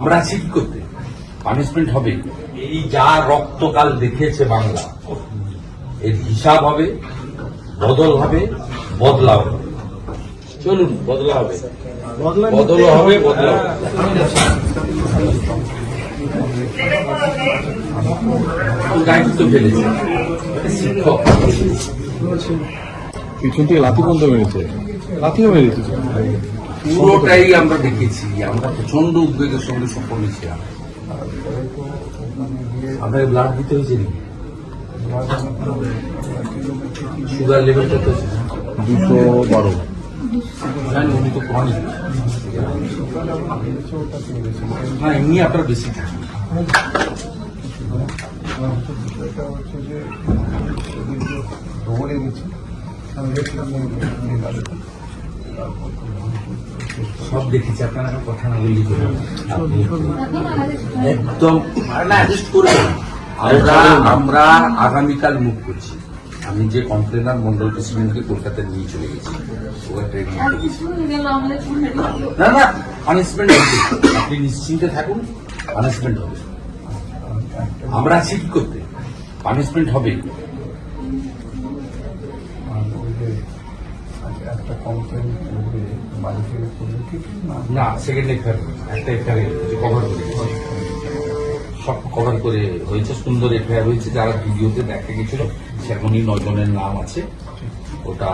আমরা আছি কি করতে? পানিশমেন্ট হবে এই যা রক্তকাল দেখিয়েছে বাংলা এর হিসাব হবে বদল হবে বদলাও। হবে চলুন বদলা হবে। বদল হবে বদলাও। হবে। দায়িত্ব ফেলেছে। শিক্ষক। পিছন থেকে লাথি বন্ধ মেরেছে লাথিও মেরেছে পুরোটাই আমরা দেখেছি আমরা প্রচণ্ড উদ্বেগের সঙ্গে সম্পন্ন ছিলাম আপনাকে ব্লাড দিতে হয়েছে নাকি? সুগার লেভেল কত দুশো বারো। জানি উনি তো না এমনি আপনার বেশি থাকে গেছি আমি দেখলাম সব দেখেছি আপনারা কথা না আপনি একদম আমরা আমরা আগামীকাল মুখ করছি আমি যে কমপ্লেনার মন্ডল প্রেসিডেন্টকে কলকাতায় নিয়ে চলে গেছি না না পানিশমেন্ট হবে। আপনি নিশ্চিন্তে থাকুন পানিশমেন্ট হবে। আমরা আছি কি করতে। পানিশমেন্ট হবে কমপ্লেন করবে বাড়ি থেকে করবে ঠিক না? সেকেন্ড এফআইআর একটা এফআইআর কভার করে সব কভার করে হয়েছে, সুন্দর এফআইআর হয়েছে, যারা ভিডিওতে দেখা গেছিল সেমনই নজনের নাম আছে। ওটা,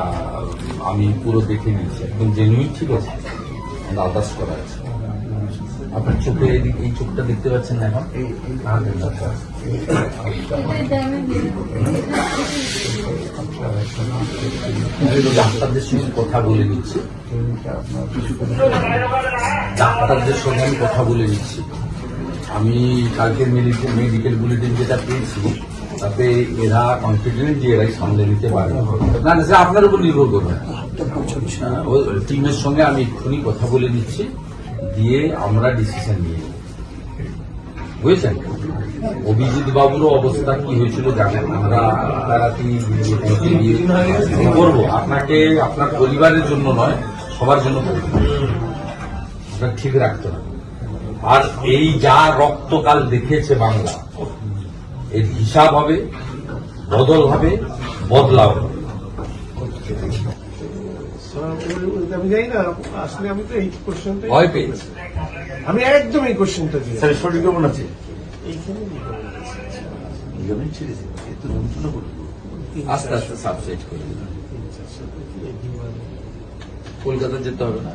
আমি পুরো দেখে নিয়েছি, একদম জেনুইন ঠিক আছে আদার্স করা আছে। আপনার চোখে এই চোখটা দেখতে পাচ্ছেন না এখন? এই আচ্ছা ডাক্তারদের সঙ্গে কথা বলে নিচ্ছি। ডাক্তারদের সঙ্গে আমি কথা বলে নিচ্ছি। আমি কালকের মেডিকেল মেডিকেল বুলেটিন যেটা পেয়েছি তাতে এরা কনফিডেন্ট যে এরাই সামলে নিতে পারে না আপনার উপর নির্ভর করবে। হ্যাঁ, টিমের সঙ্গে আমি এক্ষুনি কথা বলে নিচ্ছি। দিয়ে আমরা ডিসিশন নিয়ে বুঝেছেন? অভিজিৎ বাবুরও অবস্থা কি হয়েছিল জানেন? আমরা করব? আপনাকে আপনার পরিবারের জন্য নয়, সবার জন্য ঠিক রাখতে হবে। আর এই যা রক্তকাল দেখেছে বাংলা, এর হিসাব হবে, বদল হবে, বদলাও। হবে আমি জানি না আসলে আমি তো এই কোশ্চেনটা ভয় পেয়েছে। আমি একদম এই কোশ্চেনটা দিয়ে স্যার শরীর কেমন আছে? এইখানে একটু যন্ত্রণা করবে আস্তে আস্তে সাবসাইড করে দিলাম কলকাতা যেতে হবে না?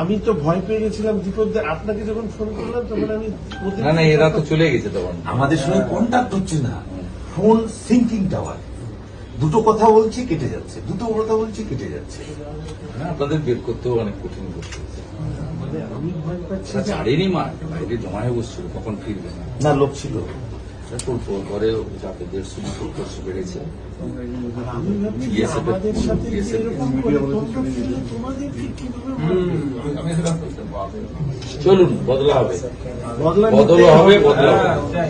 আমি তো ভয় পেয়ে গেছিলাম দীপক আপনাকে যখন ফোন করলাম তখন আমি না না এরা তো চলে গেছে তখন। আমাদের সঙ্গে কন্ট্যাক্ট হচ্ছে না। ফোন সিঙ্কিং টাওয়ার দুটো কথা বলছি কেটে যাচ্ছে। দুটো কথা বলছি কেটে যাচ্ছে। হ্যাঁ, আপনাদের বের করতেও অনেক কঠিন করতে মানে ছাড়েনি মাঠ বাইরে জমা হয়ে বসছিল কখন ফিরবে? না লোক ছিল। পরে দেড়শো বেড়েছে। কীভাবে চলুন বদলা হবে। বদলা হবে বদলা হবে।